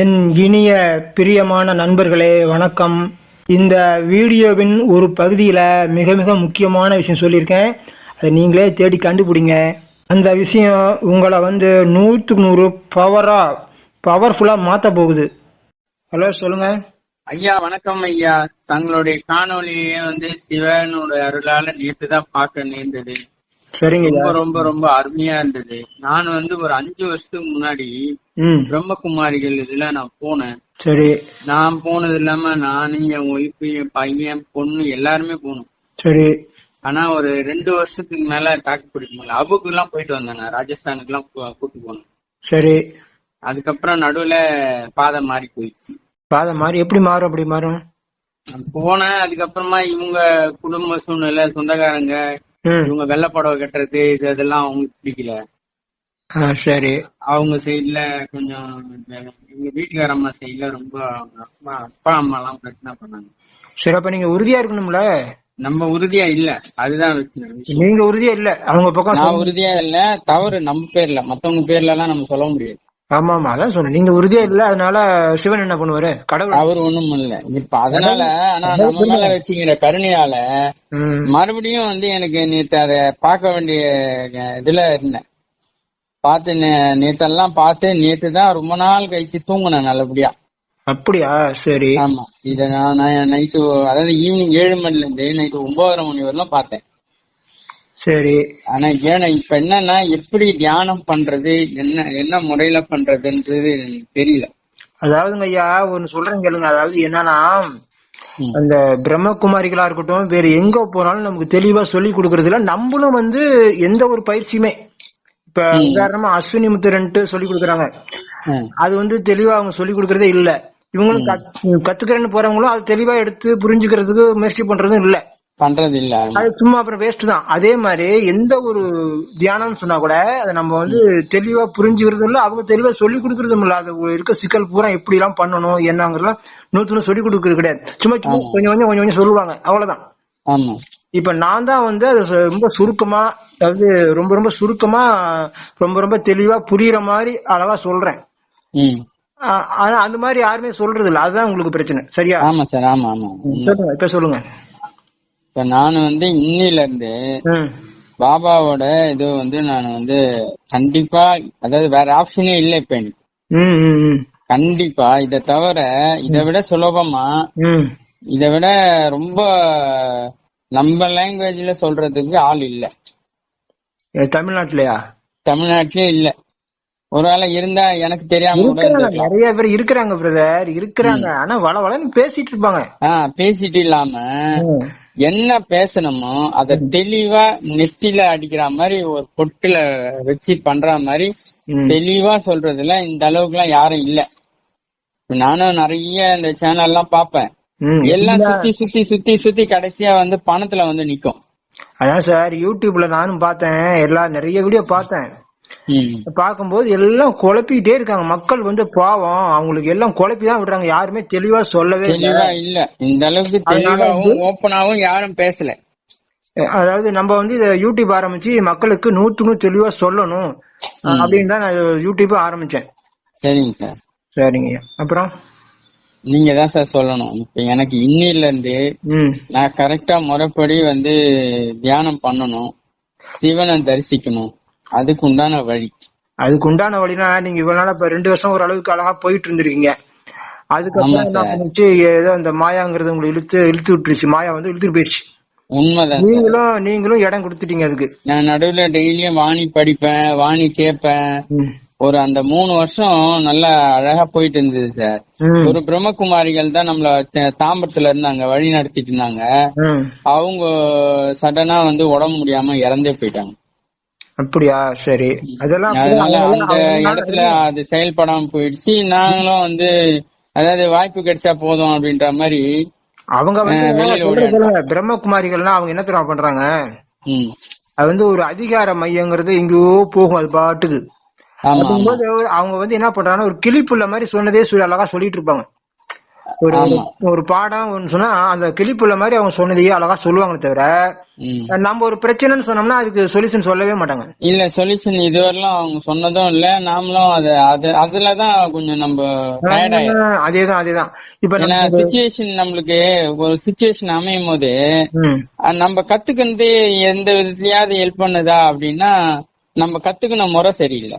என் இனிய பிரியமான நண்பர்களே வணக்கம். இந்த வீடியோவின் ஒரு பகுதியில் மிக மிக முக்கியமான விஷயம் சொல்லியிருக்கேன். அதை நீங்களே தேடி கண்டுபிடிங்க. அந்த விஷயம் உங்களை வந்து நூற்றுக்கு நூறு பவராக பவர்ஃபுல்லாக மாற்ற போகுது. ஹலோ சொல்லுங்க. ஐயா வணக்கம் ஐயா. தங்களுடைய காணொலியை வந்து சிவனுடைய அருளால நேற்று தான் பார்க்க நேர்ந்தது. சரிங்க ரொம்ப ரொம்ப ரொம்ப அருமையா இருந்தது. நான் வந்து ஒரு அஞ்சு வருஷத்துக்கு முன்னாடி பிரம்மகுமாரிகள் இதுல நான் போனேன். சரி. நான் போனது இல்லாம நானு என் ஒய்ஃபு என் பையன் பொண்ணு எல்லாருமே போனோம். சரி. ஆனா ஒரு ரெண்டு வருஷத்துக்கு மேல தாக்கு பிடிக்க முடியல அபுக்கு எல்லாம் போயிட்டு வந்தேன் ராஜஸ்தானுக்கு எல்லாம் கூட்டு போனேன். சரி. அதுக்கப்புறம் நடுவுல பாதை மாறி போயிடுச்சு. பாதை மாறி எப்படி மாறும்? அப்படி மாறும்? போனேன். அதுக்கப்புறமா இவங்க குடும்ப சூழ்நிலை சொந்தக்காரங்க இவங்க வெள்ளை புடவை கட்டுறது இது அதெல்லாம் அவங்களுக்கு பிடிக்கல. சரி. அவங்க சைடுல கொஞ்சம் இந்த எங்க வீட்டுக்கார அம்மா சைடுல ரொம்ப அப்பா அம்மா எல்லாம் பிரச்சனை பண்ணாங்க. சரி அப்ப நீங்க உறுதியா இருக்கணும்ல? நம்ம உறுதியா இல்ல. அதுதான் விஷயம். நீங்க உறுதியா இல்ல. அவங்க பக்கம் நான் உறுதியா இல்ல. தவறு நம்ம பேர்ல. மத்தவங்க பேர்ல எல்லாம் நம்ம சொல்ல முடியாது. ஆமா ஆமா அதான் சொன்னேன். நீங்க உறுதியா இல்ல அதனால சிவன் என்ன பண்ணுவாரு? கடவுள்? அவர் ஒண்ணும் இல்ல இப்ப அதனால ஆனா நம்ம மேல வச்சுக்கிற கருணையால. மறுபடியும் வந்து எனக்கு நேத்து அத பார்க்க வேண்டிய இதுல இருந்தேன். பார்த்து நே- நேத்தெல்லாம் பார்த்து நேத்து தான் ரொம்ப நாள் கழிச்சு தூங்குனேன் நல்லபடியா. அப்படியா? சரி. ஆமா. இத நான் நைட்டு அதாவது ஈவினிங் ஏழு மணில இருந்து நைட்டு ஒன்பதரை மணி வரலாம் பார்த்தேன். சரி. ஆனா ஏன்னா இப்ப என்னன்னா எப்படி தியானம் பண்றது என்ன என்ன முறையில பண்றதுன்றது எனக்கு தெரியல. அதாவதுங்க ஐயா ஒன்னு சொல்றேன் கேளுங்க. அதாவது என்னன்னா. அந்த பிரம்மகுமாரிகளா இருக்கட்டும் வேற எங்க போனாலும் நமக்கு தெளிவா சொல்லி கொடுக்கறதுல நம்மளும் வந்து எந்த ஒரு பயிற்சியுமே. இப்ப உதாரணமா அஸ்வினி முத்திரன்ட்டு சொல்லி கொடுக்குறாங்க. அது வந்து தெளிவா அவங்க சொல்லி கொடுக்கறதே இல்ல. இவங்களும் கத்- கத்துக்கிறேன்னு போறவங்களும் அது தெளிவா எடுத்து புரிஞ்சுக்கிறதுக்கு முயற்சி பண்றதும் இல்ல. பண்றது இல்ல அது சும்மா அப்புறம் வேஸ்ட் தான். அதே மாதிரி எந்த ஒரு தியானம்னு சொன்னா கூட அதை நம்ம வந்து தெளிவா புரிஞ்சுக்கிறதும் இல்ல அவங்க தெளிவா சொல்லி கொடுக்கறதும் இல்ல. அது இருக்க சிக்கல் பூரா எப்படி எல்லாம் பண்ணணும் என்னங்கறதெல்லாம் நூத்துல சொல்லி கொடுக்கறது கிடையாது. சும்மா சும்மா கொஞ்சம் கொஞ்சம் கொஞ்சம் கொஞ்சம் சொல்லுவாங்க. அவ்வளவுதான். ஆமா. இப்ப நான் தான் வந்து அது ரொம்ப சுருக்கமா அதாவது ரொம்ப ரொம்ப சுருக்கமா ரொம்ப ரொம்ப தெளிவா புரியுற மாதிரி அழகா சொல்றேன். ஆனா அந்த மாதிரி யாருமே சொல்றது இல்ல அதுதான் உங்களுக்கு பிரச்சனை. சரியா? ஆமா சார். ஆமா ஆமா. சொல்லுங்க. இப்ப சொல்லுங்க. இப்ப நான் வந்து இன்னில இருந்து பாபாவோட இது வந்து நான் வந்து கண்டிப்பா அதாவது வேற ஆப்ஷனே இல்ல இப்ப எனக்கு. கண்டிப்பா இத தவிர இதை விட சுலபமா இதை விட ரொம்ப நம்ம லாங்குவேஜ்ல சொல்றதுக்கு ஆள் இல்ல. தமிழ்நாட்டுலயா? தமிழ்நாட்டிலே இல்ல. ஒரு வேளை இருந்தா எனக்கு தெரியாம நிறைய பேர் இருக்கிறாங்க பிரதர் இருக்கிறாங்க. ஆனா வள வளன்னு பேசிட்டு இருப்பாங்க. ஆஹ் பேசிட்டு இல்லாம. என்ன பேசணுமோ அத தெளிவா நெத்தில அடிக்கிற மாதிரி ஒரு பொட்டுல வச்சு பண்ற மாதிரி. தெளிவா சொல்றதுல இந்த அளவுக்கு எல்லாம் யாரும் இல்ல. நானும் நிறைய இந்த சேனல் எல்லாம் பாப்பேன். எல்லாம் சுத்தி சுத்தி சுத்தி சுத்தி கடைசியா வந்து பணத்துல வந்து நிக்கும். அதான் சார் யூடியூப்ல நானும் பார்த்தேன். எல்லா நிறைய வீடியோ பார்த்தேன். பார்க்கும்போது எல்லாம் குழப்பிக்கிட்டே இருக்காங்க. மக்கள் வந்து பாவம். அவங்களுக்கு எல்லாம் குழப்பி தான் விடுறாங்க. யாருமே தெளிவா சொல்லவே இல்லை. தெளிவா இல்ல. இந்த அளவுக்கு தெளிவாவும் ஓப்பனாவும் யாரும் பேசல. அதாவது நம்ம வந்து இதை யூடியூப் ஆரம்பிச்சு மக்களுக்கு நூத்துக்கு தெளிவா சொல்லணும். அப்படின்னு தான் நான் யூடியூப் ஆரம்பிச்சேன். சரிங்க சார். சரிங்க. அப்புறம்? நீங்க தான் சார் சொல்லணும். இப்ப எனக்கு இன்னில இருந்து நான் கரெக்டா முறைப்படி வந்து தியானம் பண்ணணும். சிவனை தரிசிக்கணும். அதுக்கு உண்டான வழி. அதுக்கு உண்டான வழினா நீங்க இவ்வளவு நாளா இப்ப ரெண்டு வருஷம் ஒரு அளவுக்கு அழகா போயிட்டு இருந்திருக்கீங்க. அதுக்கப்புறம் என்ன. பண்ணுச்சு? ஏதோ அந்த மாயாங்கிறது உங்களை இழுத்து இழுத்து விட்டுருச்சு. மாயா வந்து இழுத்துட்டு போயிடுச்சு. உண்மைதான் நீங்களும் நீங்களும் இடம் கொடுத்துட்டீங்க அதுக்கு. நான் நடுவுல டெய்லியும் வாணி படிப்பேன் வாணி கேட்பேன். ம். ஒரு அந்த மூணு வருஷம் நல்லா அழகா போயிட்டு இருந்தது சார். ஒரு பிரம்மகுமாரிகள் தான் நம்மள தாம்பரத்துல இருந்தாங்க வழி நடத்திட்டு இருந்தாங்க. அவங்க சடனா வந்து உடம்பு முடியாம இறந்தே போயிட்டாங்க. அப்படியா? சரி. அதெல்லாம் அந்த இடத்துல அது செயல்படாம போயிடுச்சு. நாங்களும் வந்து அதாவது வாய்ப்பு கிடைச்சா போதும் அப்படின்ற மாதிரி அவங்க வந்து பிரம்மகுமாரிகள்லாம் அவங்க என்ன தெரியுமா பண்றாங்க? அது வந்து ஒரு அதிகார மையங்கிறது எங்கேயோ போகும். அது பாட்டுக்கு. அவங்க வந்து என்ன பண்றாங்கன்னா ஒரு கிளிப்புள்ள மாதிரி சொன்னதே சொல்லி அழகா சொல்லிட்டு இருப்பாங்க. ஒரு. ஒரு பாடம் சொன்னா அந்த கிளிப்புள்ள மாதிரி அவங்க சொன்னதையே அழகா சொல்லுவாங்களே தவிர. நம்ம ஒரு பிரச்சனைன்னு சொன்னோம்னா அதுக்கு சொல்யூஷன் சொல்லவே மாட்டாங்க. இல்ல சொல்யூஷன் இதுவரையிலும் அவங்க சொன்னதும் இல்ல நாமளும் அது அது அதுலதான் கொஞ்சம் நம்ம அதேதான் அதேதான். இப்ப சுச்சுவேஷன் நம்மளுக்கு ஒரு சுச்சுவேஷன் அமையும் போது நம்ம கத்துக்கிறது எந்த விதத்துலயாவது ஹெல்ப் பண்ணுதா அப்படின்னா நம்ம கத்துக்கின முறை சரியில்லை.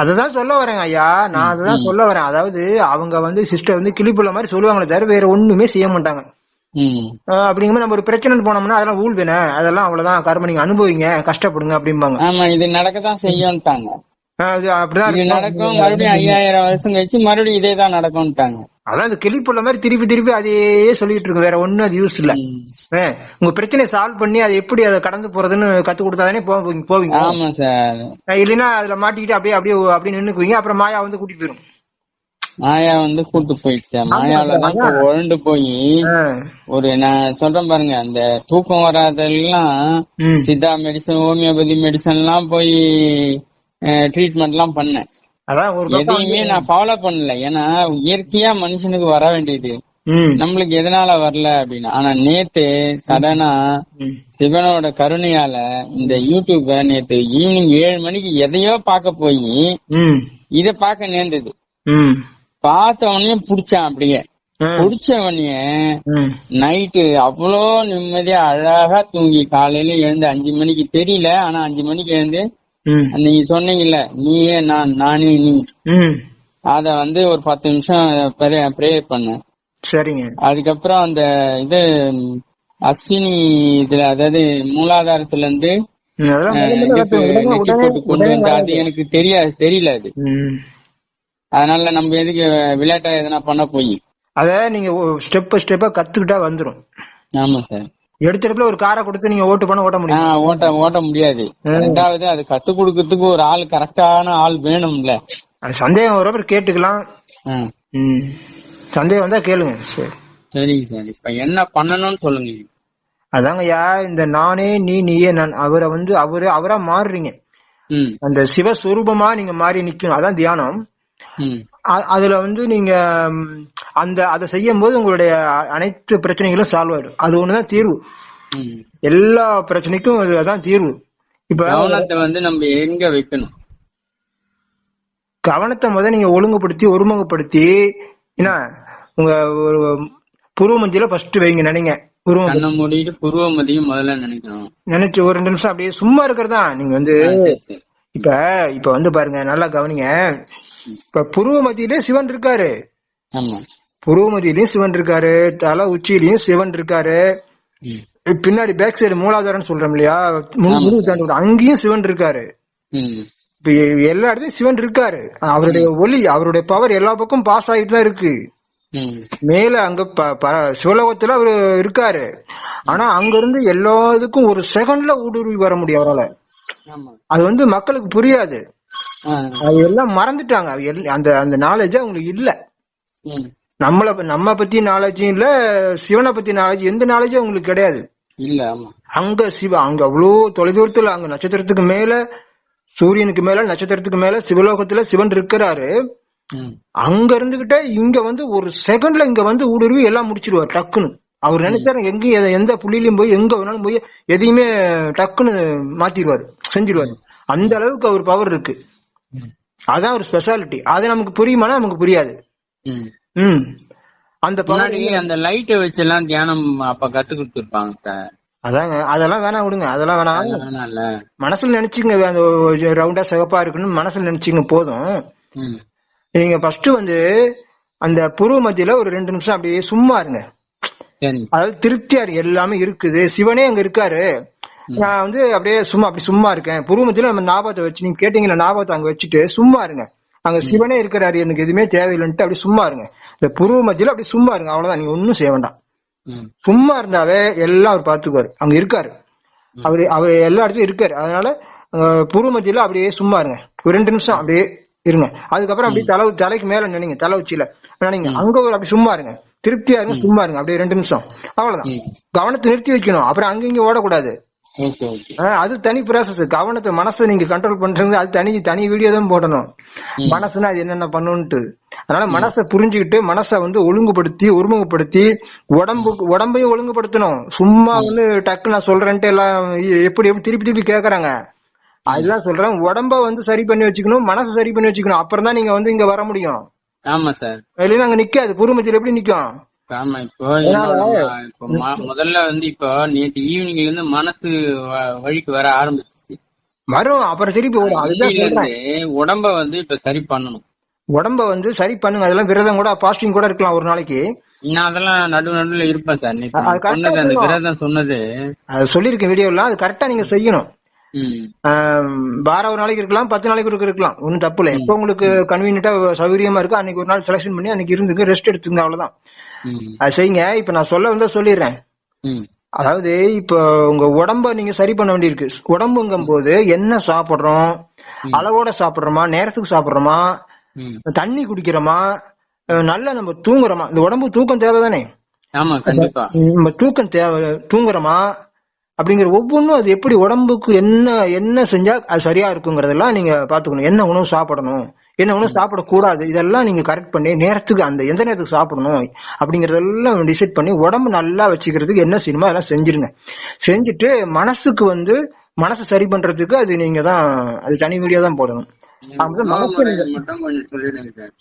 அதுதான் சொல்ல வரேங்க ஐயா. நான் அதுதான் சொல்ல வரேன். அதாவது அவங்க வந்து சிஸ்டர் வந்து கிளிப்புள்ள மாதிரி சொல்லுவாங்களே தவிர வேற ஒண்ணுமே செய்ய மாட்டாங்க. அப்படிங்கும்போது நம்ம ஒரு பிரச்சனைன்னு போனோம்னா அதெல்லாம் ஊழ் வேணே. அதெல்லாம் அவ்வளவுதான். கர்ம நீங்க அனுபவிங்க. கஷ்டப்படுங்க அப்படிம்பாங்க. ஆமா இது நடக்கத்தான் செய்யும்ட்டாங்க. அப்படிதான். நடக்கும். மறுபடியும் ஐயாயிரம் வருஷம் கழிச்சு மறுபடியும் இதே தான் நடக்கும்ட்டாங்க. அதான் இந்த கிளிப்புள்ள மாதிரி திருப்பி திருப்பி அதையே சொல்லிட்டு இருக்கு. வேற ஒண்ணும் அது யூஸ் இல்ல. உங்க பிரச்சனையை சால்வ் பண்ணி அதை எப்படி அதை கடந்து போறதுன்னு கத்து கொடுத்தாதானே போவீங்க போவீங்க. ஆமா சார். இல்லைன்னா அதுல மாட்டிக்கிட்டு அப்படியே அப்படியே அப்படியே நின்னுக்குவீங்க. அப்புறம் மாயா வந்து கூட்டிட்டு போயிரும். மாயா வந்து கூட்டு போயிடுச்சு மாயால தான் உழண்டு போய் ஒரு நான் சொல்றேன் பாருங்க அந்த தூக்கம் வராதெல்லாம். சித்தா மெடிசன் ஹோமியோபதி மெடிசன் எல்லாம் போய் ட்ரீட்மெண்ட் எல்லாம் பண்ணேன். அதான் ஒரு எதையுமே நான் ஃபாலோ பண்ணல ஏன்னா இயற்கையா மனுஷனுக்கு வர வேண்டியது. நம்மளுக்கு எதனால வரல அப்படின்னு ஆனா நேத்து சடனா. சிவனோட கருணையால இந்த யூடியூப நேத்து ஈவினிங் ஏழு மணிக்கு எதையோ பார்க்க போய். இத பார்க்க நேர்ந்தது ம். பார்த்த உடனே புடிச்சான் அப்படியே ஆ. புடிச்ச உடனே ம். நைட்டு அவ்வளோ நிம்மதியா அழகா தூங்கி காலையில எழுந்து அஞ்சு மணிக்கு தெரியல ஆனா அஞ்சு மணிக்கு எழுந்து. நீங்க சொன்னீங்கல்ல நீயே நான் நானே நீ. அத வந்து ஒரு பத்து நிமிஷம் ப்ரேயர் பண்ணேன் சரிங்க. அதுக்கப்புறம் அந்த இது அஸ்வினி இதுல அதாவது மூலாதாரத்துல இருந்து அது. எனக்கு தெரியாது தெரியல அது. அதனால நம்ம எதுக்கு விளையாட்டா எதனா பண்ண போய்? அத நீங்க ஸ்டெப் ஸ்டெப்பா கத்துக்கிட்டா வந்துரும். ஆமா சார் எடுத்த ஒரு காரை கொடுத்து நீங்க ஓட்டு பண்ண ஓட்ட முடியும்? ஓட்ட ஓட்ட முடியாது. ரெண்டாவது அது கத்து கொடுக்கறதுக்கு ஒரு ஆள் கரெக்டான ஆள் வேணும்ல. அது சந்தேகம் வரப்ப கேட்டுக்கலாம். சந்தேகம் வந்தா கேளுங்க. சரி. சரிங்க சார். இப்ப என்ன பண்ணணும்னு சொல்லுங்க. அதாங்கய்யா இந்த நானே நீ நீயே நான். அவரை வந்து அவரு அவரா மாறுறீங்க. அந்த சிவஸ்வரூபமா நீங்க மாறி நிக்கணும். அதான் தியானம். அதுல வந்து நீங்க அந்த அதை செய்யும் போது உங்களுடைய அனைத்து பிரச்சனைகளும் சால்வ் ஆயிடும். அது ஒண்ணுதான் தீர்வு. எல்லா பிரச்சனைக்கும் அது அதான் தீர்வு. இப்ப கவனத்தை வந்து நம்ம எங்க வைக்கணும்? கவனத்தை முத நீங்க ஒழுங்குபடுத்தி ஒருமுகப்படுத்தி என்ன உங்க ஒரு புருவ மத்தியில ஃபர்ஸ்ட் வைங்க நினைங்க. புருவ கண்ணை மூடிட்டு புருவமதியும் முதல்ல நினைக்கணும். நினைச்சு ஒரு ரெண்டு நிமிஷம் அப்படியே சும்மா இருக்கிறதா? நீங்க வந்து இப்ப இப்ப வந்து பாருங்க நல்லா கவனிங்க. இப்ப புருவ மத்தியிலே சிவன் இருக்காரு. ஆமா புருவ மத்தியிலயும் சிவன் இருக்காரு தலை உச்சியிலயும் சிவன் இருக்காரு பின்னாடி பேக் சைடு மூலாதாரம் சொல்றோம் இல்லையா? தாண்டி விடும். அங்கேயும் சிவன் இருக்காரு இப்ப எல்லா இடத்துலயும் சிவன் இருக்காரு அவருடைய ஒளி அவருடைய பவர் எல்லா பக்கம் பாஸ் ஆகிட்டு தான் இருக்கு மேல அங்க சிவலோகத்துல அவரு இருக்காரு. ஆனா அங்க இருந்து எல்லா இதுக்கும் ஒரு செகண்ட்ல ஊடுருவி வர முடியும் அவரால. அது வந்து மக்களுக்கு புரியாது. அது எல்லாம் மறந்துட்டாங்க. அந்த அந்த நாலேஜ் அவங்களுக்கு இல்ல. நம்மள நம்ம பத்தி நாலேஜும் இல்ல சிவனை பத்தி நாலேஜ் எந்த நாலேஜும் அவங்களுக்கு கிடையாது. இல்ல அங்க சிவ அங்க அவ்வளோ தொலைதூரத்துல அங்க நட்சத்திரத்துக்கு மேல சூரியனுக்கு மேல நட்சத்திரத்துக்கு மேல சிவலோகத்துல சிவன் இருக்கிறாரு. அங்க இருந்துகிட்டே இங்க வந்து ஒரு செகண்ட்ல இங்க வந்து ஊடுருவி எல்லாம் முடிச்சிருவார் டக்குன்னு. அவர் நினைச்சாரு எங்கேயும் எந்த புள்ளியிலும் போய் எங்க வேணாலும் போய் எதையுமே டக்குன்னு மாத்திடுவாரு செஞ்சிருவாரு. அந்த அளவுக்கு அவர் பவர் இருக்கு. அதான் ஒரு ஸ்பெஷாலிட்டி அது நமக்கு புரியுமானா நமக்கு புரியாது. ம். அந்த முன்னாடி அந்த லைட்டை வச்சு எல்லாம் தியானம் அப்ப கத்து கொடுத்துருப்பாங்க சார் அதாங்க. அதெல்லாம் வேணாம் விடுங்க. அதெல்லாம் வேணாம். மனசுல நினைச்சுங்க அந்த ரவுண்டா சிவப்பா இருக்குன்னு மனசுல நினைச்சுங்க போதும். நீங்க ஃபர்ஸ்ட் வந்து அந்த புருவ மத்தியில ஒரு ரெண்டு நிமிஷம் அப்படியே சும்மா இருங்க. சரி. அதாவது திருப்தியா இருக்கு எல்லாமே இருக்குது. சிவனே அங்க இருக்காரு. நான் வந்து அப்படியே சும்மா அப்படி சும்மா இருக்கேன். புருவ மத்தியில நம்ம ஞாபகத்தை வச்சு நீங்க கேட்டீங்களா ஞாபகத்தை அங்க வச்சுட்டு சும்மா இருங்க. அங்க சிவனே இருக்கிறாரு எனக்கு எதுவுமே தேவையில்லைன்ட்டு அப்படி சும்மா இருங்க. இந்த புருவ மத்தியில அப்படி சும்மா இருங்க அவ்வளவுதான் நீங்க ஒன்னும் செய்ய வேண்டாம். சும்மா இருந்தாவே எல்லாம் அவர் பாத்துக்குவாரு. அங்க இருக்காரு. அவரு அவர் எல்லா இடத்துலயும் இருக்காரு. அதனால புருவ மத்தியில அப்படியே சும்மா இருங்க. ஒரு ரெண்டு நிமிஷம் அப்படியே இருங்க. அதுக்கப்புறம் அப்படியே தலை தலைக்கு மேல நினைங்க தலை உச்சியில. நினைங்க அங்க ஒரு அப்படி சும்மா இருங்க. திருப்தியா இருங்க சும்மா இருங்க. அப்படியே ரெண்டு நிமிஷம். அவ்வளவுதான். கவனத்தை நிறுத்தி வைக்கணும். அப்புறம் அங்க இங்க ஓடக்கூடாது. அது தனி ப்ராசஸ் கவனத்தை மனசை நீங்க கண்ட்ரோல் பண்றது அது தனி தனி வீடியோ தான் போடணும். மனசுனா அது என்னென்ன பண்ணுன்ட்டு. அதனால மனசை புரிஞ்சுக்கிட்டு மனசை வந்து ஒழுங்குபடுத்தி ஒருமுகப்படுத்தி உடம்புக்கு உடம்பையும் ஒழுங்குபடுத்தணும். சும்மா வந்து டக்கு நான் சொல்றேன்ட்டு எல்லாம் எப்படி எப்படி திருப்பி திருப்பி கேக்குறாங்க. அதுதான் சொல்றேன். உடம்ப வந்து சரி பண்ணி வச்சுக்கணும் மனசை சரி பண்ணி வச்சுக்கணும். அப்புறம் தான் நீங்க வந்து இங்க வர முடியும். ஆமா சார். இல்லைன்னா அங்க நிக்காது. பூர்வமத்தியில் எப்படி நிக்கும்? ஆமா இப்போ இப்போ முதல்ல வந்து இப்போ நேற்று ஈவினிங்ல இருந்து மனசு வழிக்கு வர ஆரம்பிச்சிச்சு. வரும் அப்புறம் திருப்பி வரும் உடம்ப வந்து இப்ப சரி பண்ணணும். உடம்ப வந்து சரி பண்ணுங்க. அதெல்லாம் விரதம் கூட பாஸ்டிங் கூட இருக்கலாம் ஒரு நாளைக்கு. நான் அதெல்லாம் நடு நடுவுல இருப்பேன் சார். சொன்னது அந்த. விரதம் சொன்னது. அது சொல்லியிருக்கேன் வீடியோலாம் அது கரெக்டா நீங்க செய்யணும். வாரம் ஒரு நாளைக்கு இருக்கலாம் பத்து நாளைக்கு இருக்கலாம். ஒன்றும் தப்பு இல்லை. எப்போ உங்களுக்கு கன்வீனியன்டா சௌகரியமா இருக்கோ அன்னைக்கு ஒரு நாள் செலக்ஷன் பண்ணி அன்னைக்கு இருந்துக்கு ரெஸ்ட் எடுத்துங்க அவ்வளவுதான். அது செய்யுங்க. இப்ப நான் சொல்ல வந்தா சொல்லிடுறேன். அதாவது இப்போ உங்க உடம்ப நீங்க சரி பண்ண வேண்டியிருக்கு. உடம்புங்கும் போது என்ன சாப்பிடுறோம்? அளவோட சாப்பிடுறோமா? நேரத்துக்கு சாப்பிடுறோமா? தண்ணி குடிக்கிறோமா? நல்லா நம்ம தூங்குறோமா? இந்த உடம்பு தூக்கம் தேவைதானே? ஆமா கண்டிப்பா. நம்ம தூக்கம் தேவை தூங்குறோமா? அப்படிங்கிற ஒவ்வொன்றும் அது எப்படி உடம்புக்கு என்ன என்ன செஞ்சா அது சரியா இருக்குங்கிறதெல்லாம் நீங்க பாத்துக்கணும் என்ன உணவு சாப்பிடணும்? என்ன உணவு சாப்பிடக்கூடாது? இதெல்லாம் நீங்க கரெக்ட் பண்ணி நேரத்துக்கு அந்த எந்த நேரத்துக்கு சாப்பிடணும் அப்படிங்கறதெல்லாம் டிசைட் பண்ணி உடம்பு நல்லா வச்சுக்கிறதுக்கு என்ன செய்யணுமோ அதெல்லாம் செஞ்சிருங்க. செஞ்சுட்டு மனசுக்கு வந்து மனசை சரி பண்றதுக்கு அது நீங்க தான் அது தனி வீடியோ தான் போடணும்.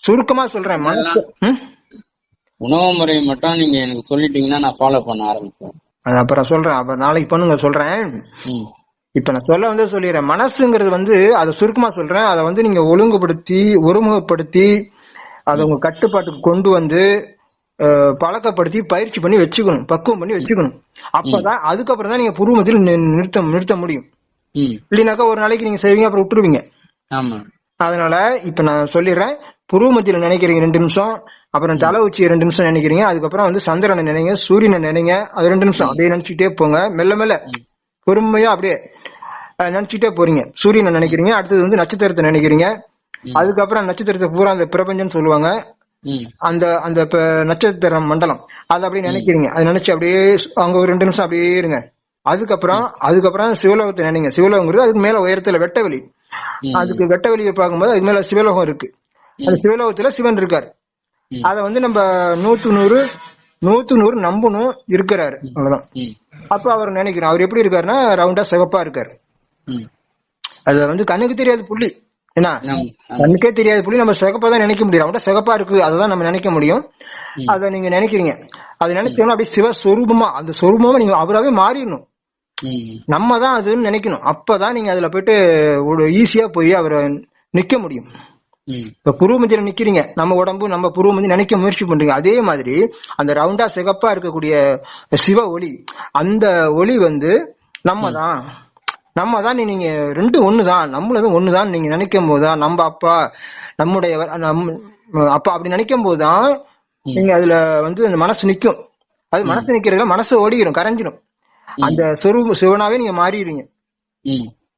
சுருக்கமா சொல்றேன்? உணவு முறை மட்டும் நீங்க எனக்கு சொல்லிட்டீங்கன்னா நான் ஃபாலோ பண்ண ஆரம்பிச்சேன் அது அப்புறம் சொல்றேன். அப்புறம் நாளைக்கு பண்ணுங்க சொல்றேன். இப்ப நான் சொல்ல வந்து சொல்லிடுறேன். மனசுங்கிறது வந்து அதை சுருக்கமா சொல்றேன். அதை வந்து நீங்க ஒழுங்குபடுத்தி ஒருமுகப்படுத்தி அதை உங்க கட்டுப்பாட்டுக்கு கொண்டு வந்து பழக்கப்படுத்தி பயிற்சி பண்ணி வச்சுக்கணும். பக்குவம் பண்ணி வச்சுக்கணும். அப்பதான் அதுக்கப்புறம் தான் நீங்க புருவமத்தில் நி- நிறுத்த நிறுத்த முடியும். இல்லைனாக்கா ஒரு நாளைக்கு நீங்க செய்வீங்க அப்புறம் விட்டுருவீங்க. அதனால இப்ப நான் சொல்லிடுறேன். புருவமத்தியில நினைக்கிறீங்க ரெண்டு நிமிஷம். அப்புறம் தலை உச்சி ரெண்டு நிமிஷம் நினைக்கிறீங்க அதுக்கப்புறம் வந்து சந்திரனை நினைங்க சூரியனை நினைங்க அது ரெண்டு நிமிஷம். அப்படியே நினைச்சுக்கிட்டே போங்க. மெல்ல மெல்ல. பொறுமையா அப்படியே அஹ், நினைச்சுக்கிட்டே போறீங்க. சூரியனை நினைக்கிறீங்க அடுத்தது வந்து நட்சத்திரத்தை நினைக்கிறீங்க. அதுக்கப்புறம் நட்சத்திரத்தை பூரா அந்த பிரபஞ்சம்னு சொல்லுவாங்க. அந்த அந்த ப- நட்சத்திர மண்டலம். அதை அப்படியே நினைக்கிறீங்க. அதை நினைச்சு அப்படியே அங்க ஒரு ரெண்டு நிமிஷம் அப்படியே இருங்க. அதுக்கப்புறம் அதுக்கப்புறம் சிவலோகத்தை நினைங்க. சிவலோகங்கிறது அதுக்கு மேல உயரத்துல வெட்டவெளி. அதுக்கு வெட்டவெளியை பார்க்கும்போது அதுக்கு மேல சிவலோகம் இருக்கு. அந்த சிவலோகத்துல சிவன் இருக்காரு. அத வந்து நம்ம நூத்து நூறு நூத்து நூறு நம்பணும் இருக்கிறாரு. அவ்வளவுதான். அப்ப அவர் நினைக்கிறோம் அவர் எப்படி இருக்காருன்னா ரவுண்டா சிவப்பா இருக்காரு. அது வந்து கண்ணுக்கு தெரியாது புள்ளி. என்ன. கண்ணுக்கே தெரியாது புள்ளி நம்ம சிகப்பா தான் நினைக்க முடியும். ரவுண்டா சிகப்பா இருக்கு அததான் நம்ம நினைக்க முடியும். அத நீங்க நினைக்கிறீங்க. அது நினைச்சோம்னா அப்படியே சிவ சொரூபமா அந்த சொரூபமா நீங்க அவராவே மாறிடணும். நம்ம தான் அதுன்னு நினைக்கணும். அப்பதான் நீங்க அதுல போயிட்டு ஒரு ஈஸியா போய் அவரை நிக்க முடியும். இப்ப புருவமத்தியில நிக்கிறீங்க. நம்ம உடம்பு நம்ம புருவமத்தி நினைக்க முயற்சி பண்றீங்க. அதே மாதிரி அந்த ரவுண்டா சிகப்பா இருக்கக்கூடிய சிவ ஒளி அந்த ஒளி வந்து நம்ம தான் நம்ம தான் நீங்க ரெண்டு ஒண்ணுதான். நம்மளதும் ஒண்ணுதான் நீங்க நினைக்கும் போதுதான். நம்ம அப்பா நம்முடைய அப்பா அப்படி நினைக்கும் போதுதான் நீங்க அதுல வந்து அந்த மனசு நிக்கும். அது மனசு நிக்கிறதுல மனசு ஓடிடும் கரைஞ்சிடும் அந்த சொரூப சிவனாவே நீங்க மாறிடுவீங்க.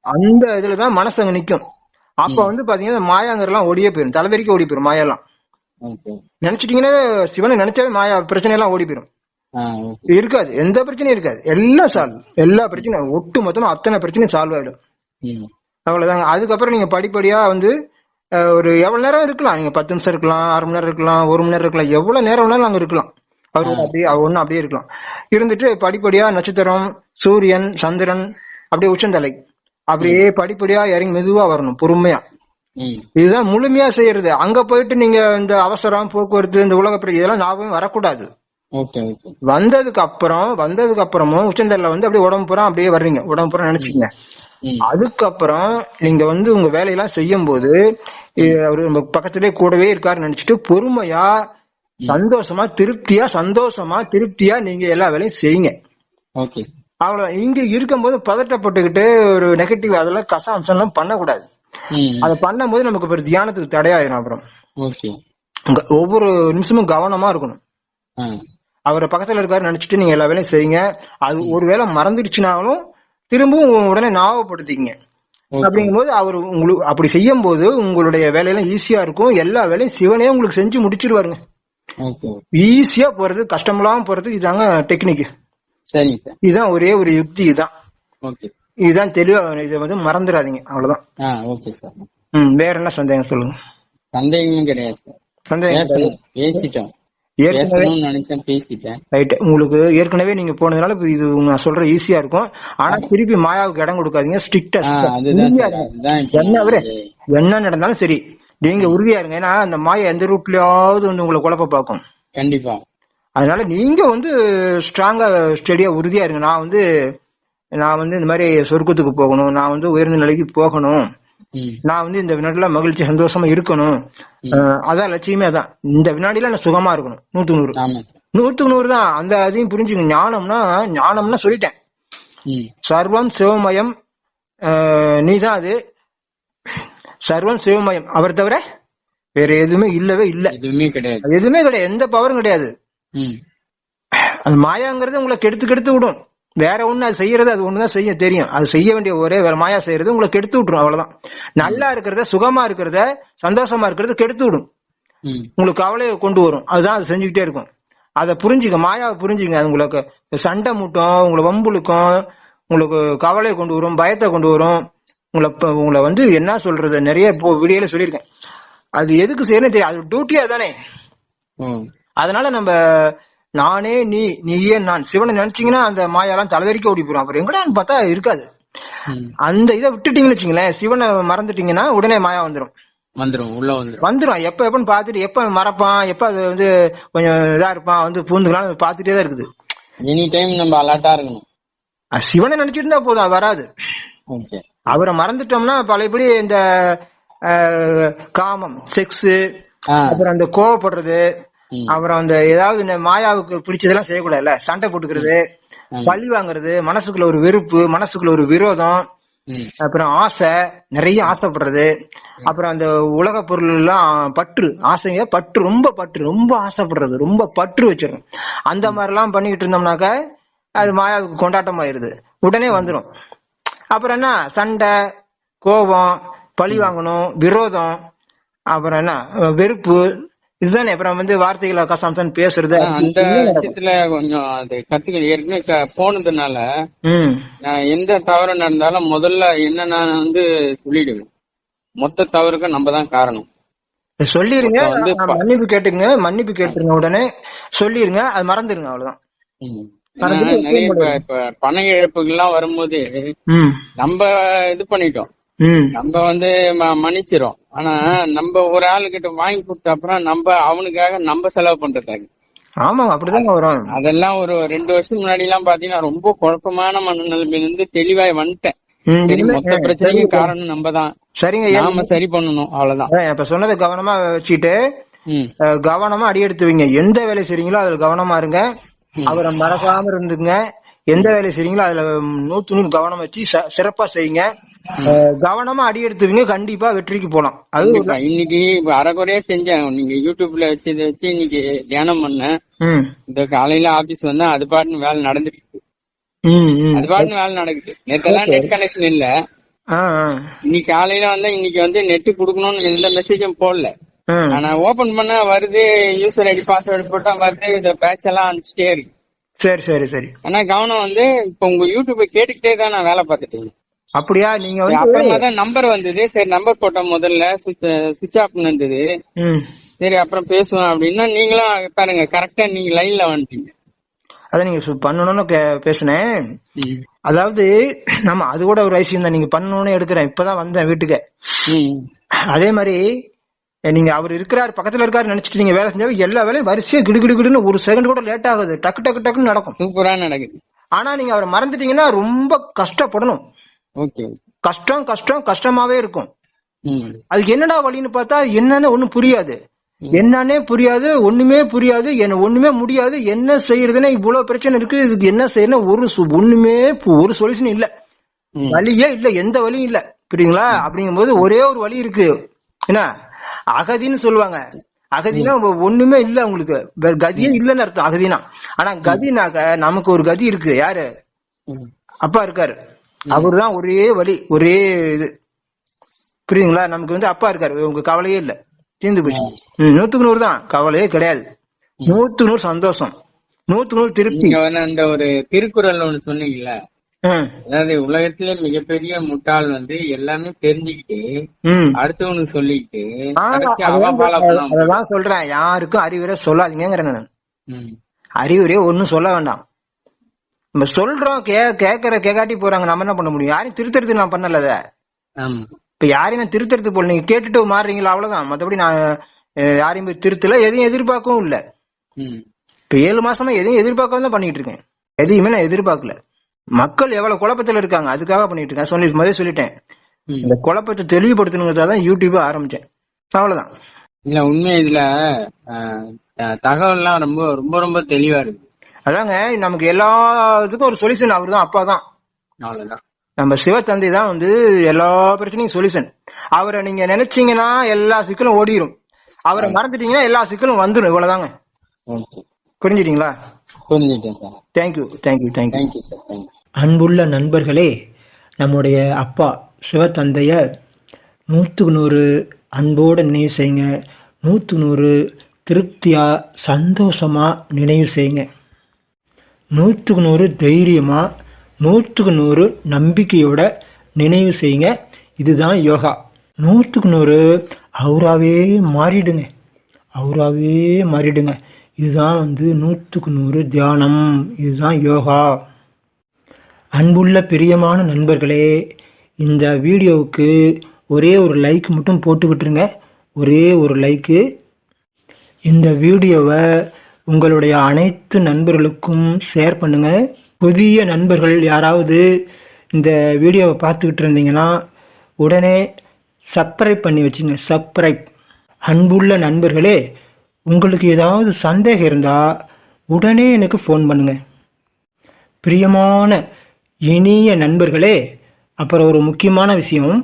அந்த இதுலதான் மனசு அங்க நிக்கும். அப்ப வந்து பாத்தீங்கன்னா மாயாங்கரெல்லாம் ஓடியே போயிடும் தலைவரிக்கு ஓடி போயிடும் மாயெல்லாம். நினைச்சிட்டீங்கன்னா சிவனை நினைச்சாவே மாயா பிரச்சனை எல்லாம் ஓடி போயிடும் இருக்காது. எந்த பிரச்சனையும் இருக்காது. எல்லாம் சால்வ். எல்லா பிரச்சனையும். ஒட்டு மொத்தமா அத்தனை பிரச்சனையும் சால்வ் ஆயிடும். அவ்வளவுதாங்க. அதுக்கப்புறம் நீங்க படிப்படியா வந்து ஒரு எவ்வளவு நேரம் இருக்கலாம். நீங்க பத்து நிமிஷம் இருக்கலாம் அரை மணி நேரம் இருக்கலாம் ஒரு மணி நேரம் இருக்கலாம். எவ்வளவு நேரம் வேணாலும் அங்க இருக்கலாம். அவர் அப்படியே ஒண்ணு அப்படியே இருக்கலாம். இருந்துட்டு படிப்படியா நட்சத்திரம் சூரியன் சந்திரன் அப்படியே உச்சந்தலை. அப்படியே படிப்படியா இறங்கி மெதுவா வரணும் பொறுமையா. இதுதான் முழுமையா செய்யறது. அங்க போயிட்டு நீங்க இந்த அவசரம் போக்குவரத்து இந்த உலக பிர- இதெல்லாம் ஞாபகம் வரக்கூடாது. வந்ததுக்கு அப்புறம் வந்ததுக்கு அப்புறமும் உச்சந்தல்ல வந்து அப்படியே உடம்பு பூரா அப்படியே வர்றீங்க. உடம்பு பூரா நினைச்சுக்கங்க. ம். அதுக்கப்புறம் நீங்க வந்து உங்க வேலையெல்லாம் செய்யும் போது அவரு நம்ம பக்கத்திலே கூடவே இருக்காருன்னு நினைச்சிட்டு பொறுமையா சந்தோஷமா திருப்தியா சந்தோஷமா திருப்தியா நீங்க எல்லா வேலையும் செய்யுங்க. ஓகே. அவ்வளவு இங்க இருக்கும்போது பதட்டப்பட்டுக்கிட்டு ஒரு நெகட்டிவ் அதெல்லாம் கசாம்சம் எல்லாம் பண்ணக்கூடாது. அதை பண்ணும்போது நமக்கு ஒரு தியானத்துக்கு தடையாயிரும் அப்புறம். ஒவ்வொரு நிமிஷமும் கவனமா இருக்கணும். அவரை பக்கத்துல இருக்காரு நினைச்சிட்டு நீங்க எல்லா வேலையும் செய்யுங்க. அது ஒருவேளை மறந்துடுச்சுனாலும் திரும்பவும் உடனே ஞாபகப்படுத்திக்கங்க. ஓகே. அப்படிங்கும்போது அவர் உங்களுக்கு அப்படி செய்யும் போது உங்களுடைய வேலையெல்லாம் ஈஸியா இருக்கும். எல்லா வேலையும் சிவனே உங்களுக்கு செஞ்சு முடிச்சிருவாருங்க. ஈஸியா போறது கஷ்டமில்லாம போறது இதாங்க டெக்னிக் சரிங்க சார். இதுதான் ஒரே ஒரு யுக்தி இதுதான் ஓகே. இதுதான் தெளிவா இதை வந்து மறந்துடாதீங்க அவ்வளவுதான். ஆ ஓகே சார். ம் வேற என்ன சந்தேகம் சொல்லுங்க? சந்தேகமும் கிடையாது சார். சந்தேகம் பேசிட்டோம். உங்களுக்கு ஏற்கனவே நீங்க போனதுனால இது நான் சொல்ற ஈஸியா இருக்கும். ஆனா திருப்பி மாயாவுக்கு இடம் கொடுக்காதீங்க ஸ்ட்ரிக்டா என்ன நடந்தாலும் சரி நீங்க உறுதியா இருங்க. ஏன்னா அந்த மாயா எந்த ரூட்லயாவது வந்து உங்களை குழப்ப பார்க்கும். கண்டிப்பா. அதனால நீங்க வந்து ஸ்ட்ராங்கா ஸ்டெடியா உறுதியா இருங்க. நான் வந்து நான் வந்து இந்த மாதிரி சொர்க்கத்துக்கு போகணும். நான் வந்து உயர்ந்த நிலைக்கு போகணும். நான் வந்து இந்த வினாடில மகிழ்ச்சி சந்தோஷமா இருக்கணும். அதான் லட்சியமே அதான். இந்த வினாடில நான் சுகமா இருக்கணும். நூத்துக்கு நூறு. நூத்துக்கு நூறு தான். அந்த அதையும் புரிஞ்சுங்க. ஞானம்னா ஞானம்னா சொல்லிட்டேன். சர்வம் சிவமயம் நீதான் அது. சர்வம் சிவமயம். அவர் தவிர வேற எதுவுமே இல்லவே இல்ல. எதுவுமே கிடையாது. எதுவுமே கிடையாது. எந்த பவரும் கிடையாது. அது மாயாங்கிறது உங்களை கெடுத்து கெடுத்து விடும். வேற ஒண்ணு அது செய்யறது அது ஒண்ணுதான் செய்ய தெரியும். அது செய்ய வேண்டிய ஒரே வேற மாயா செய்யறது உங்களை கெடுத்து விட்டுரும் அவ்வளவுதான். நல்லா இருக்கிறத சுகமா இருக்கிறத சந்தோஷமா இருக்கிறத கெடுத்து விடும். உங்களுக்கு கவலையை கொண்டு வரும். அதுதான் அது செஞ்சுக்கிட்டே இருக்கும். அதை புரிஞ்சுக்க மாயாவை புரிஞ்சுங்க அது உங்களுக்கு சண்டை மூட்டும் உங்களை வம்புழுக்கும் உங்களுக்கு கவலையை கொண்டு வரும் பயத்தை கொண்டு வரும். உங்களை உங்களை வந்து என்ன சொல்றது? நிறைய இப்போ வீடியோல சொல்லியிருக்கேன். அது எதுக்கு செய்யணும் தெரியும் அது டியூட்டியா தானே. அதனால நம்ம நானே நீ நீயே நான் சிவனை நினைச்சீங்கன்னா அந்த மாயாலாம் தலைவரிக்க ஓடி போயிடும் அப்புறம் எங்கடான்னு பார்த்தா இருக்காது. அந்த இதை விட்டுட்டீங்கன்னு வச்சுங்களேன் சிவனை மறந்துட்டீங்கன்னா உடனே மாயா வந்துடும் வந்துரும் உள்ள வந்துரும். வந்துடும் எப்ப எப்பன்னு பார்த்துட்டு எப்ப மறப்பான் எப்ப அது வந்து கொஞ்சம் இதா இருப்பான் வந்து பூந்துக்கலாம் பார்த்துட்டே தான் இருக்குது. எனி டைம் நம்ம அலர்ட்டா இருக்கணும். சிவனை நினைச்சிட்டு இருந்தா போதும் வராது. அவரை மறந்துட்டோம்னா பழையபடி இந்த காமம் செக்ஸ் அப்புறம் அந்த கோவப்படுறது. அப்புறம் அந்த ஏதாவது இந்த மாயாவுக்கு பிடிச்சதெல்லாம் செய்யக்கூடாதுல்ல? சண்டை போட்டுக்கிறது. பழி வாங்குறது மனசுக்குள்ள ஒரு வெறுப்பு மனசுக்குள்ள ஒரு விரோதம் அப்புறம் ஆசை நிறைய ஆசைப்படுறது. அப்புறம் அந்த உலக பொருள் எல்லாம் பற்று ஆசைங்க பற்று ரொம்ப பற்று ரொம்ப ஆசைப்படுறது ரொம்ப பற்று வச்சிடும் அந்த மாதிரி எல்லாம் பண்ணிக்கிட்டு இருந்தோம்னாக்க அது மாயாவுக்கு கொண்டாட்டம் ஆயிருது உடனே வந்துடும் அப்புறம் என்ன? சண்டை கோபம் பழி வாங்கணும் விரோதம் அப்புறம் என்ன? வெறுப்பு இதுதானே அப்புறம் வந்து வார்த்தைகளை கசாம்சன் பேசுறது அந்த விஷயத்துல கொஞ்சம் அது கத்துக்க ஏற்கனவே போனதுனால எந்த தவறு நடந்தாலும் முதல்ல என்ன நான் வந்து சொல்லிடுவேன். மொத்த தவறுக்கும் நம்ம தான் காரணம். சொல்லிருங்க. இப்ப மன்னிப்பு கேட்டுங்க மன்னிப்பு கேட்டுருங்க உடனே. சொல்லிருங்க. அது மறந்துருங்க அவ்வளவுதான். நிறைய இப்ப இப்ப பண இழப்புகள்லாம் வரும்போது நம்ம இது பண்ணிட்டோம். நம்ம வந்து மன்னிச்சிரும். ஆனா நம்ம ஒரு ஆளுகிட்ட வாங்கி கொடுத்த அப்புறம் நம்ம அவனுக்காக நம்ம செலவு பண்றதாங்க ஆமாங்க அப்படிதாங்க வரும். அதெல்லாம் ஒரு ரெண்டு வருஷம் முன்னாடி எல்லாம் பாத்தீங்கன்னா ரொம்ப குழப்பமான மனநிலைமையில இருந்து தெளிவாய் வந்துட்டேன். மொத்த பிரச்சனைக்கும் காரணம் நம்ம தான் சரிங்க நாம சரி பண்ணணும் அவ்வளவுதான். இப்ப சொன்னதை கவனமா வச்சுட்டு கவனமா அடி எடுத்து வைங்க எந்த வேலை செய்றீங்களோ அதுல கவனமா இருங்க. அவரை மறக்காம இருந்துங்க எந்த வேலை செய்றீங்களோ அதுல நூத்து நூறு கவனம் வச்சு சிறப்பா செய்யுங்க. கவனமா அடி எடுத்து வைங்க கண்டிப்பா வெற்றிக்கு போலாம். அது இன்னைக்கு அரைக்குறையா செஞ்சேன். நீங்க யூடியூப்ல வச்சு வச்சு இன்னைக்கு தியானம் பண்ணேன். இந்த காலையில ஆபீஸ் வந்தா அது பாட்டுன்னு வேலை ம் அது பாட்டுன்னு வேலை நடக்குது. நேத்தெல்லாம் நெட் கனெக்ஷன் இல்ல. இன்னைக்கு காலையில வந்தா இன்னைக்கு வந்து நெட் குடுக்கணும்னு எந்த மெசேஜும் போடல. ஆனா ஓபன் பண்ணா வருது யூசர் ஐடி பாஸ்வேர்டு போட்டா வருது இந்த பேட்ச் எல்லாம் அனுப்பிச்சிட்டே இருக்கு. சரி சரி சரி. ஆனா கவனம் வந்து இப்ப உங்க யூடியூபை கேட்டுக்கிட்டே தான் நான் வேலை பார்த்துட்டு இருக்கேன். அப்படியா? நீங்க வந்து நம்பர் வந்தது. சரி நம்பர் போட்டோம் முதல்ல. சுவிட்ச் ஆஃப் இருந்தது சரி அப்புறம் பேசுவோம் அப்படின்னா நீங்களும் பாருங்க கரெக்டா நீங்க லைன்ல வந்துட்டீங்க. அதான் நீங்க பண்ணணும்னு பேசுனேன். அதாவது நம்ம அது கூட ஒரு ஐசியம் தான். நீங்க பண்ணணும்னு எடுக்கிறேன். இப்பதான் வந்தேன் வீட்டுக்கு. அதே மாதிரி நீங்க அவர் இருக்கிறார் பக்கத்துல இருக்காரு நினைச்சிட்டு நீங்க வேலை செஞ்சா எல்லா வேலையும் வரிசையா கிடு கிடு கிடுன்னு ஒரு செகண்ட் கூட லேட் ஆகுது. டக்கு டக்கு டக்குன்னு நடக்கும். சூப்பரா நடக்குது. ஆனா நீங்க அவரை மறந்துட்டீங்கன்னா ரொம்ப கஷ்டப்படணும். கஷ்டம் கஷ்டம் கஷ்டமாவே இருக்கும். அதுக்கு என்னடா வழின்னு பார்த்தா என்னன்னு ஒண்ணும் புரியாது. என்னன்னே புரியாது ஒண்ணுமே புரியாது என்ன ஒண்ணுமே முடியாது என்ன செய்யறதுன்னா இவ்வளவு பிரச்சனை இருக்கு இதுக்கு என்ன செய்யணும் ஒரு ஒண்ணுமே ஒரு சொல்யூஷன் இல்ல. வழியே இல்ல எந்த வழியும் இல்ல. புரியுங்களா அப்படிங்கும்போது ஒரே ஒரு வழி இருக்கு. என்ன? அகதின்னு சொல்லுவாங்க. அகதினா ஒண்ணுமே இல்ல உங்களுக்கு வேற கதியே இல்லைன்னு அர்த்தம் அகதினா. ஆனா கதினாக்க நமக்கு ஒரு கதி இருக்கு. யாரு. அப்பா இருக்காரு. அவர்தான் ஒரே வழி ஒரே இது. புரியுதுங்களா? நமக்கு வந்து அப்பா இருக்காரு. உங்க கவலையே இல்ல. தீர்ந்து ம், நூத்துக்கு நூறு தான். கவலையே கிடையாது. நூத்துக்கு நூறு சந்தோஷம். நூத்துக்கு நூறு திருப்தி. அந்த ஒரு திருக்குறள் ஒண்ணு சொன்னீங்கல்ல? அதாவது உலகத்திலே மிகப்பெரிய முட்டாள் வந்து எல்லாமே தெரிஞ்சுக்கிட்டு. அடுத்தவனுக்கு பண்ணாம அததான் சொல்றேன். யாருக்கும் அறிவுரை சொல்லாதீங்கிறேன் நான். ம். அறிவுரையே ஒன்றும் சொல்ல வேண்டாம். நம்ம சொல்றோம் கே கேட்கற கேட்காட்டி போறாங்க நம்ம என்ன பண்ண முடியும்? யாரையும் திருத்தறது நான் பண்ணல அதை. இப்ப யாரையும் நான் திருத்தறது போல நீங்க கேட்டுட்டு மாறுறீங்களா? அவ்வளவுதான். மத்தபடி நான் யாரையும் போய் திருத்தல எதையும் எதிர்பார்க்கவும் இல்ல. இப்ப ஏழு மாசமா எதையும் எதிர்பார்க்காம தான் பண்ணிட்டு இருக்கேன். எதையுமே நான் எதிர்பார்க்கல. மக்கள் எவ்வளவு குழப்பத்துல இருக்காங்க அதுக்காக பண்ணிட்டு இருக்கேன். சொல்லி முதல்ல சொல்லிட்டேன். இந்த குழப்பத்தை தெளிவுபடுத்தணுங்கிறதா தான் யூடியூப் ஆரம்பிச்சேன். அவ்வளவுதான். இல்ல உண்மை இதுல தகவல்லாம் ரொம்ப ரொம்ப ரொம்ப தெளிவா இருக்கு. அதாங்க நமக்கு எல்லாத்துக்கும் ஒரு சொல்யூஷன் அவர் தான் அப்பா தான் நம்ம சிவத்தந்தை தான் வந்து எல்லா பிரச்சனையும் சொல்யூஷன் அவரை நீங்க நினைச்சீங்கன்னா எல்லா சிக்கலும் ஓடிரும். அவரை மறந்துட்டீங்கன்னா எல்லா சிக்கலும் வந்துடும் இவ்வளவுதாங்க. புரிஞ்சுட்டீங்களா? புரிஞ்சுட்டேன் sir. Thank you thank you thank you அன்புள்ள நண்பர்களே நம்முடைய அப்பா சிவத்தந்தைய நூற்றுக்கு நூறு அன்போடு நினைவு செய்யுங்க. நூற்றுக்கு நூறு திருப்தியாக சந்தோஷமாக நினைவு செய்யுங்க. நூற்றுக்கு நூறு தைரியமாக நூற்றுக்கு நூறு நம்பிக்கையோட நினைவு செய்யுங்க. இதுதான் யோகா. நூற்றுக்கு நூறு அவராகவே மாறிடுங்க. அவராகவே மாறிடுங்க. இதுதான் வந்து நூற்றுக்கு நூறு தியானம். இதுதான் யோகா. அன்புள்ள பிரியமான நண்பர்களே இந்த வீடியோவுக்கு ஒரே ஒரு லைக் மட்டும் போட்டு விட்டுருங்க ஒரே ஒரு லைக்கு. இந்த வீடியோவை உங்களுடைய அனைத்து நண்பர்களுக்கும் ஷேர் பண்ணுங்கள் புதிய நண்பர்கள் யாராவது இந்த வீடியோவை பார்த்துக்கிட்டு இருந்தீங்கன்னா உடனே சப்ஸ்கிரைப் பண்ணி வச்சுங்க. சப்ஸ்கிரைப் அன்புள்ள நண்பர்களே உங்களுக்கு ஏதாவது சந்தேகம் இருந்தால் உடனே எனக்கு ஃபோன் பண்ணுங்கள் பிரியமான இனிய நண்பர்களே அப்புறம் ஒரு முக்கியமான விஷயம்.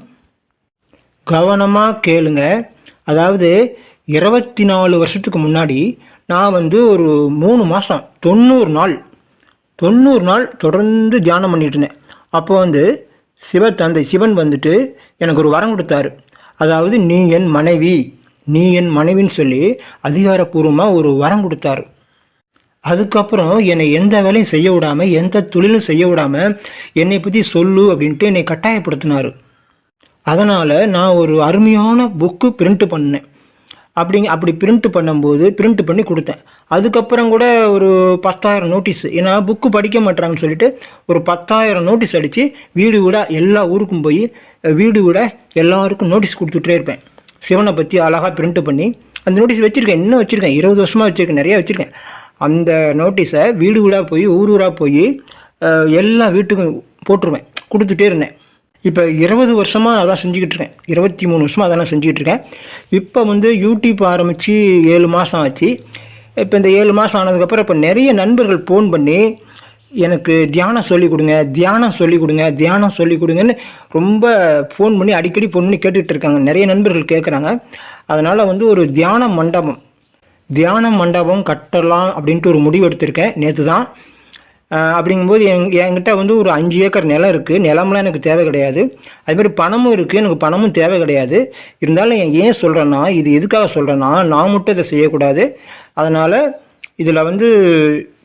கவனமாக கேளுங்க. அதாவது இருபத்தி நாலு வருஷத்துக்கு முன்னாடி நான் வந்து ஒரு மூணு மாதம் தொண்ணூறு நாள் தொண்ணூறு நாள் தொடர்ந்து தியானம் பண்ணிட்டு இருந்தேன். அப்போ வந்து சிவ தந்தை சிவன் வந்துட்டு எனக்கு ஒரு வரம் கொடுத்தாரு. அதாவது நீ என் மனைவி நீ என் மனைவின்னு சொல்லி அதிகாரப்பூர்வமாக ஒரு வரம் கொடுத்தாரு. அதுக்கப்புறம் என்னை எந்த வேலையும் செய்ய விடாமல் எந்த தொழிலும் செய்ய விடாமல் என்னை பற்றி சொல்லு அப்படின்ட்டு என்னை கட்டாயப்படுத்தினார். அதனால் நான் ஒரு அருமையான புக்கு பிரிண்ட் பண்ணேன் அப்படிங்க அப்படி பிரிண்ட் பண்ணும்போது பிரிண்ட் பண்ணி கொடுத்தேன். அதுக்கப்புறம் கூட ஒரு பத்தாயிரம் நோட்டீஸ் ஏன்னா புக்கு படிக்க மாட்டாங்கன்னு சொல்லிட்டு ஒரு பத்தாயிரம் நோட்டீஸ் அடித்து வீடு கூட எல்லா ஊருக்கும் போய் வீடு கூட எல்லாருக்கும் நோட்டீஸ் கொடுத்துட்டே இருப்பேன். சிவனை பற்றி அழகாக பிரிண்ட் பண்ணி அந்த நோட்டீஸ் வச்சுருக்கேன். இன்னும் வச்சுருக்கேன்? இருபது வருஷமாக வச்சுருக்கேன் நிறைய வச்சுருக்கேன். அந்த நோட்டீஸை வீடு வீடாக போய் ஊர் ஊராக போய் எல்லா வீட்டுக்கும் போட்டுருவேன். கொடுத்துட்டே இருந்தேன். இப்போ இருபது வருஷமாக அதான் செஞ்சுக்கிட்டு இருக்கேன். இருபத்தி மூணு வருஷமாக அதெல்லாம் செஞ்சுக்கிட்டு இருக்கேன். இப்போ வந்து யூடியூப் ஆரம்பித்து ஏழு மாதம் ஆச்சு. இப்போ இந்த ஏழு மாதம் ஆனதுக்கப்புறம் இப்போ நிறைய நண்பர்கள் ஃபோன் பண்ணி எனக்கு தியானம் சொல்லி கொடுங்க தியானம் சொல்லி கொடுங்க தியானம் சொல்லி கொடுங்கன்னு ரொம்ப ஃபோன் பண்ணி அடிக்கடி ஃபோன் பண்ணி கேட்டுட்டு இருக்காங்க. நிறைய நண்பர்கள் கேட்குறாங்க அதனால் வந்து ஒரு தியான மண்டபம் தியான மண்டபம் கட்டலாம் அப்படின்ட்டு ஒரு முடிவு எடுத்திருக்கேன். நேற்று தான் அப்படிங்கும்போது எங் என்கிட்ட வந்து ஒரு அஞ்சு ஏக்கர் நிலம் இருக்குது நிலம்லாம் எனக்கு தேவை கிடையாது. அதுமாதிரி பணமும் இருக்குது எனக்கு பணமும் தேவை கிடையாது. இருந்தாலும் ஏன் சொல்கிறேன்னா இது எதுக்காக சொல்கிறேன்னா நான் மட்டும் இதை செய்யக்கூடாது. அதனால் இதில் வந்து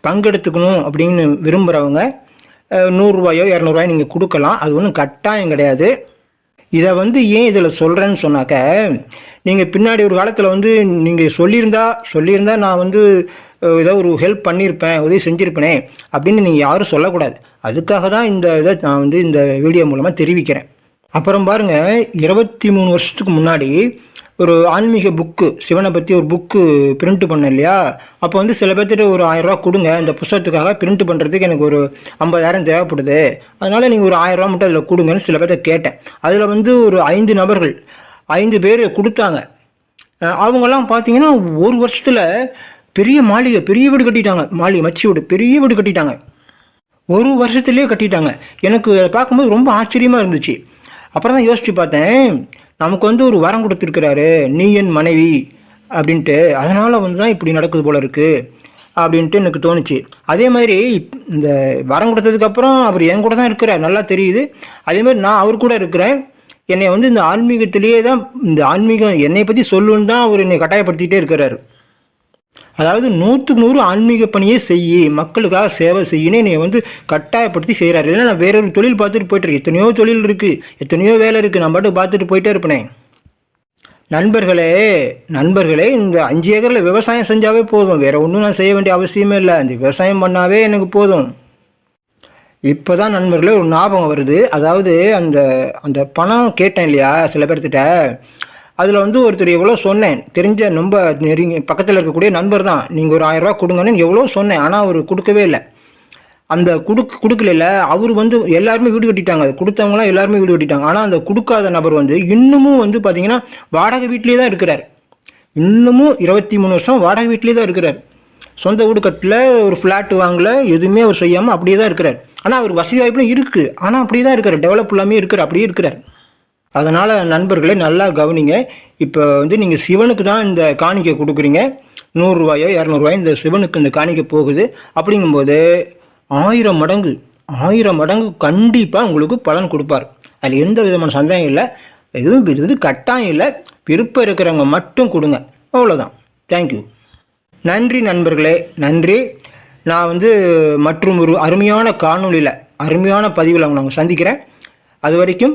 பங்கெடுத்துக்கணும் அப்படின்னு விரும்புகிறவங்க நூறுரூவாயோ இரநூறுவாயோ நீங்கள் கொடுக்கலாம். அது ஒன்றும் கட்டாயம் கிடையாது. இதை வந்து ஏன் இதில் சொல்கிறேன்னு சொன்னாக்க நீங்கள் பின்னாடி ஒரு காலத்தில் வந்து நீங்கள் சொல்லியிருந்தா சொல்லியிருந்தா நான் வந்து ஏதோ ஒரு ஹெல்ப் பண்ணியிருப்பேன் உதவி செஞ்சுருப்பேனே அப்படின்னு நீங்கள் யாரும் சொல்லக்கூடாது. அதுக்காக தான் இந்த இதை நான் வந்து இந்த வீடியோ மூலமாக தெரிவிக்கிறேன். அப்புறம் பாருங்க இருபத்தி மூணு வருஷத்துக்கு முன்னாடி ஒரு ஆன்மீக புக்கு சிவனை பற்றி ஒரு புக்கு பிரிண்ட் பண்ணேன் இல்லையா? அப்போ வந்து சில பேர்த்திட்ட ஒரு ஆயிரரூவா கொடுங்க இந்த புத்தகத்துக்காக பிரிண்ட் பண்ணுறதுக்கு எனக்கு ஒரு ஐம்பதாயிரம் தேவைப்படுது. அதனால் நீங்கள் ஒரு ஆயிரரூவா மட்டும் அதில் கொடுங்கன்னு சில பேர்த்த கேட்டேன். அதில் வந்து ஒரு ஐந்து நபர்கள் ஐந்து பேர் கொடுத்தாங்க. அவங்கெல்லாம் பார்த்தீங்கன்னா ஒரு வருஷத்தில் பெரிய மாளிகை பெரிய வீடு கட்டிட்டாங்க. மாளிகை மச்சி வீடு பெரிய வீடு கட்டிட்டாங்க. ஒரு வருஷத்துலேயே கட்டிட்டாங்க. எனக்கு அதை பார்க்கும்போது ரொம்ப ஆச்சரியமாக இருந்துச்சு. அப்புறம் தான் யோசித்து பார்த்தேன் நமக்கு வந்து ஒரு வரம் கொடுத்துருக்கிறாரு நீ என் மனைவி அப்படின்ட்டு. அதனால் வந்து தான் இப்படி நடக்குது போல இருக்குது அப்படின்ட்டு எனக்கு தோணுச்சு. அதே மாதிரி இந்த வரம் கொடுத்ததுக்கப்புறம் அவர் என் கூட தான் இருக்கிறார். நல்லா தெரியுது. அதே மாதிரி நான் அவர் கூட இருக்கிறேன். என்னை வந்து இந்த ஆன்மீகத்திலேயே தான் இந்த ஆன்மீகம் என்னை பற்றி சொல்லுன்னு தான் அவர் என்னை கட்டாயப்படுத்திக்கிட்டே இருக்கிறாரு. அதாவது நூற்றுக்கு நூறு ஆன்மீக பணியே செய்யி மக்களுக்காக சேவை செய்யின்னு என்னை வந்து கட்டாயப்படுத்தி செய்கிறாரு இல்லைன்னா நான் வேற ஒரு தொழில் பார்த்துட்டு போயிட்டு எத்தனையோ தொழில் இருக்குது எத்தனையோ வேலை இருக்குது நான் பாட்டு பார்த்துட்டு போயிட்டே இருப்பேனே. நண்பர்களே நண்பர்களே இந்த அஞ்சு ஏக்கரில் விவசாயம் செஞ்சாவே போதும். வேற ஒன்றும் நான் செய்ய வேண்டிய அவசியமே இல்லை. இந்த விவசாயம் பண்ணாவே எனக்கு போதும். இப்போ தான் நண்பர்களே ஒரு ஞாபகம் வருது. அதாவது அந்த அந்த பணம் கேட்டேன் இல்லையா சில பேர்த்திட்ட? அதில் வந்து ஒருத்தர் எவ்வளோ சொன்னேன். தெரிஞ்ச ரொம்ப நெருங்கி பக்கத்தில் இருக்கக்கூடிய நண்பர் தான். நீங்கள் ஒரு ஆயிரரூவா கொடுங்கன்னு எவ்வளோ சொன்னேன். ஆனால் அவர் கொடுக்கவே இல்லை. அந்த குடுக் கொடுக்கல அவர் வந்து எல்லாருமே வீடு கட்டிட்டாங்க. அது கொடுத்தவங்களாம் எல்லாருமே வீடு கட்டிட்டாங்க. ஆனால் அந்த கொடுக்காத நபர் வந்து இன்னமும் வந்து பார்த்தீங்கன்னா வாடகை வீட்டிலே தான் இருக்கிறார். இன்னமும் இருபத்தி மூணு வருஷம் வாடகை வீட்டிலே தான் இருக்கிறார். சொந்த வீடு கட்டில் ஒரு ஃப்ளாட் வாங்கல எதுவுமே அவர் செய்யாமல் அப்படியே தான் இருக்கிறார். ஆனால் அவர் வசதி வாய்ப்புலாம் இருக்குது ஆனால் அப்படியே தான் இருக்கிறார். டெவலப் இல்லாமே இருக்கிறார். அப்படியே இருக்கிறார். அதனால் நண்பர்களே நல்லா கவனிங்க. இப்போ வந்து நீங்கள் சிவனுக்கு தான் இந்த காணிக்கை கொடுக்குறீங்க. நூறுரூவாயோ இரநூறுவாயோ இந்த சிவனுக்கு இந்த காணிக்கை போகுது. அப்படிங்கும்போது ஆயிரம் மடங்கு ஆயிரம் மடங்கு கண்டிப்பாக உங்களுக்கு பலன் கொடுப்பார். அதில் எந்த விதமான சந்தேகம் இல்லை. எதுவும் இது வந்து கட்டாயம் இல்லை. விருப்பம் இருக்கிறவங்க மட்டும் கொடுங்க. அவ்வளோதான் தேங்க்யூ நன்றி நண்பர்களே நன்றி. நான் வந்து மற்றும் ஒரு அருமையான காணொளியில் அருமையான பதிவில் அவங்க நாங்கள் சந்திக்கிறேன். அது வரைக்கும்